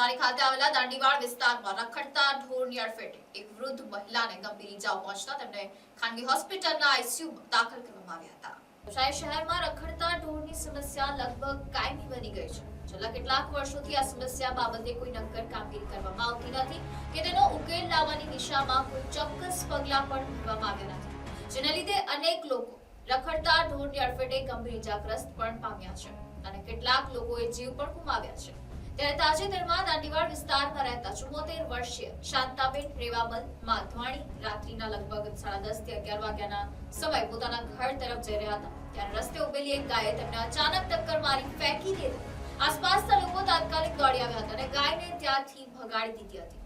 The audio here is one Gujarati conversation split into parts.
નવસારી ખાતે આવેલા દાંડીવાડ વિસ્તારમાં રખડતા ઢોરની અડફેટે એક વૃદ્ધ મહિલાને ગંભીર ઇજાઓ પહોંચતા તેમને ખાનગી હોસ્પિટલના આઈસીયુમાં દાખલ કરવામાં આવ્યા હતા. નવસારી શહેરમાં રખડતા ઢોરની સમસ્યા લગભગ કાયમી બની ગઈ છે. છેલ્લા કેટલાક વર્ષોથી આ સમસ્યા બાબતે કોઈ નક્કર કામગીરી કરવામાં આવતી નથી કે તેનો ઉકેલ લાવવાની દિશામાં કોઈ ચોક્કસ પગલાં પણ ભરવામાં આવ્યા નથી. જેના લીધે અનેક લોકો રખડતા ઢોરની અડફેટે ગંભીર ઇજાગ્રસ્ત પણ પામ્યા છે અને કેટલાક લોકોએ જીવ પણ ગુમાવ્યા છે. ત્યારે તાજેતરમાં દાંડીવાડ વિસ્તારમાં રહેતા ચુમ્મોતેર વર્ષીય શાંતાબેન રેવાબંધ માધવાણી રાત્રિના લગભગ સાડા દસથી અગિયાર વાગ્યાના સમય પોતાના ઘર તરફ જઈ રહ્યા હતા. ત્યારે રસ્તે ઉભેલી એક ગાયે તેમને અચાનક ટક્કર મારી ફેંકી દીધી. આસપાસના લોકો તાત્કાલિક દોડી આવ્યા હતા અને ગાયને ત્યાંથી ભગાડી દીધી હતી.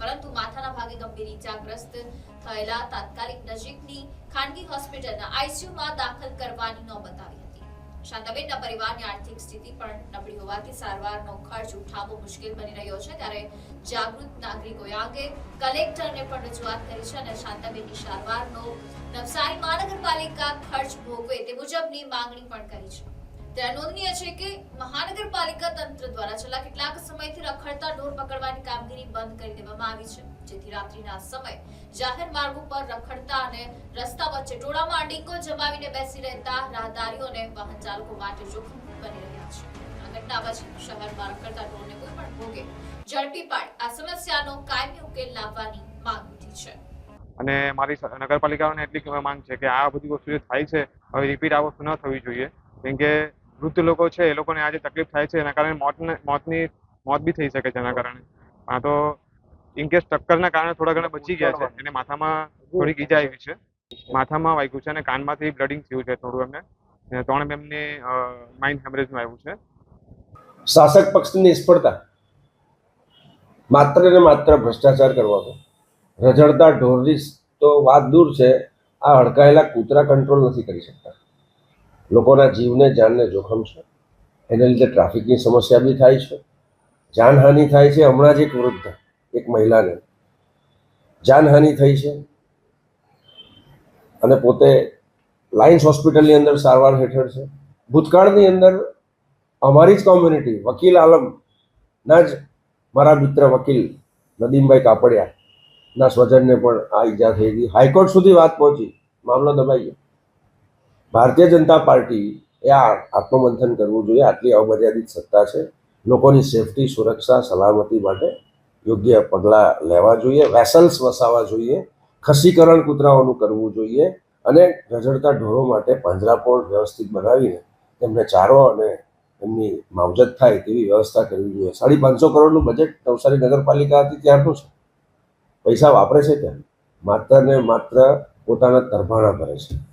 પરંતુ માથાના ભાગે ગંભીર ઈજાગ્રસ્ત થયેલા તાત્કાલિક નજીકની ખાનગી હોસ્પિટલના આઈસીયુમાં દાખલ કરવાની શાંતાબેનના પરિવારની આર્થિક સ્થિતિ પણ નબળી હોવાથી સારવારનો ખર્ચ ઉઠાવવો મુશ્કેલ બની રહ્યો છે. ત્યારે જાગૃત નાગરિકોએ આ અંગે કલેક્ટરને પણ રજૂઆત કરી છે અને શાંતાબેનની સારવારનો નવસારી મહાનગરપાલિકા ખર્ચ ભોગવે તે મુજબની માંગણી પણ કરી છે. ત્યારે નોંધનીય છે કે મહાનગરપાલિકા તંત્ર દ્વારા છેલ્લા કેટલાક સમયથી રખડતા ઢોર પકડવાની કામગીરી બંધ કરી દેવામાં આવી છે. જેથી રાત્રિના સમય જાહેર માર્ગો પર રખડતા અને રસ્તા વચ્ચે ટોળામાં અડીંગો જમાવીને બેસી રહેતા રાહદારીઓ અને વાહન ચાલકો માટે જોખમ બની રહ્યા છે. આ ઘટના પછી શહેરમાં રખડતા ટોળને કોઈ પણ ભોગે ઝડપી પાડી. આ સમસ્યાનો કાયમી ઉકેલ લાવવાની માંગ ઉઠી છે. અને મારી નગરપાલિકાઓને એટલી માંગ છે કે આ બધી વસ્તુ જે થાય છે, હવે રિપીટ આ વસ્તુ ન થવી જોઈએ. કેમ કે વૃદ્ધ લોકો છે, એ લોકોને આજે તકલીફ થાય છે, એના કારણે મોતને, મોતની, મોત બી થઈ શકે છે એના કારણે. આ તો ઇનકેસ ટક્કરના કારણે થોડા ઘણા બચી ગયા છે. એને માથામાં થોડીક ઈજા આવી છે. માથામાં વાગ્યું છે અને કાનમાંથી બ્લડિંગ થયું છે થોડું એમને. અને ત્રણ એમને માઇન્ડ હેમરેજનું આવ્યું છે. શાસક પક્ષની નિષ્ફળતા. માત્ર ને માત્ર ભ્રષ્ટાચાર કરવાનો. રઝળતા ઢોરની તો વાત દૂર છે. આ હડકાયેલા કૂતરા કંટ્રોલ નથી કરી શકતા. લોકોના જીવને જાનને જોખમ છે. એને લીધે ટ્રાફિકની સમસ્યા બી થાય છે. જાનહાનિ થાય છે. હમણાં જ એક વૃદ્ધ એક મહિલાને જાનહાનિ થઈ છે અને પોતે લાયન્સ હોસ્પિટલની અંદર સારવાર હેઠળ છે. ભૂતકાળની અંદર અમારી જ કોમ્યુનિટી વકીલ આલમના જ મારા મિત્ર વકીલ નદીમભાઈ કાપડિયા ના સ્વજનને પણ આ ઈજા થઈ હતી હાઈકોર્ટ સુધી વાત પહોંચી. મામલો દબાઈ ગયો. ભારતીય જનતા પાર્ટી એ આ આત્મમંથન કરવું જોઈએ. આટલી અમર્યાદિત સત્તા છે. લોકોની સેફટી, સુરક્ષા, સલામતી માટે યોગ્ય પગલાં લેવા જોઈએ વેસલ્સ વસાવવા જોઈએ, ખસીકરણ કૂતરાઓનું કરવું જોઈએ અને રઝળતા ઢોરો માટે પાંજરાપોળ વ્યવસ્થિત બનાવીને તેમને ચારો અને એમની માવજત થાય તેવી વ્યવસ્થા કરવી જોઈએ. સાડી પાંચસો કરોડનું બજેટ નવસારી નગરપાલિકા હતી ત્યારનું છે. પૈસા વાપરે છે ત્યાં. માત્ર ને માત્ર પોતાના તરભાણા કરે છે.